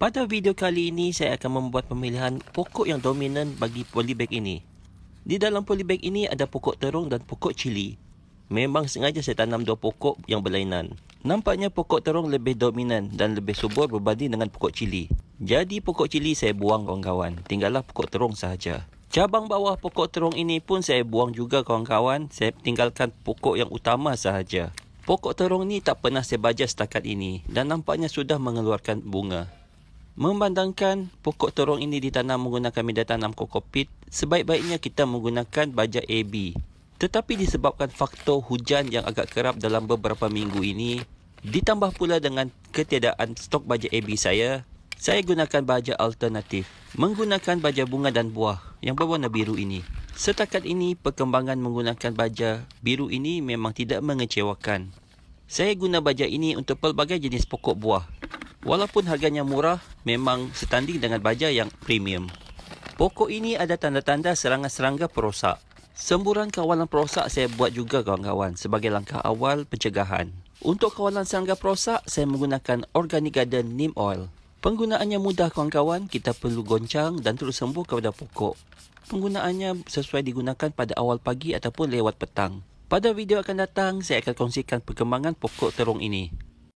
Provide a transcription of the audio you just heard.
Pada video kali ini, saya akan membuat pemilihan pokok yang dominan bagi polybag ini. Di dalam polybag ini ada pokok terung dan pokok cili. Memang sengaja saya tanam dua pokok yang berlainan. Nampaknya pokok terung lebih dominan dan lebih subur berbanding dengan pokok cili. Jadi pokok cili saya buang kawan-kawan. Tinggallah pokok terung sahaja. Cabang bawah pokok terung ini pun saya buang juga kawan-kawan. Saya tinggalkan pokok yang utama sahaja. Pokok terung ni tak pernah saya baja setakat ini dan nampaknya sudah mengeluarkan bunga. Memandangkan pokok terung ini ditanam menggunakan media tanam kokopit, sebaik-baiknya kita menggunakan baja AB. Tetapi disebabkan faktor hujan yang agak kerap dalam beberapa minggu ini, ditambah pula dengan ketiadaan stok baja AB saya, saya gunakan baja alternatif menggunakan baja bunga dan buah yang berwarna biru ini. Setakat ini, perkembangan menggunakan baja biru ini memang tidak mengecewakan. Saya guna baja ini untuk pelbagai jenis pokok buah. Walaupun harganya murah, memang setanding dengan baja yang premium. Pokok ini ada tanda-tanda serangan serangga perosak. Semburan kawalan perosak saya buat juga kawan-kawan sebagai langkah awal pencegahan. Untuk kawalan serangga perosak, saya menggunakan Organic Garden Neem Oil. Penggunaannya mudah kawan-kawan, kita perlu goncang dan terus sembuh kepada pokok. Penggunaannya sesuai digunakan pada awal pagi ataupun lewat petang. Pada video akan datang, saya akan kongsikan perkembangan pokok terung ini.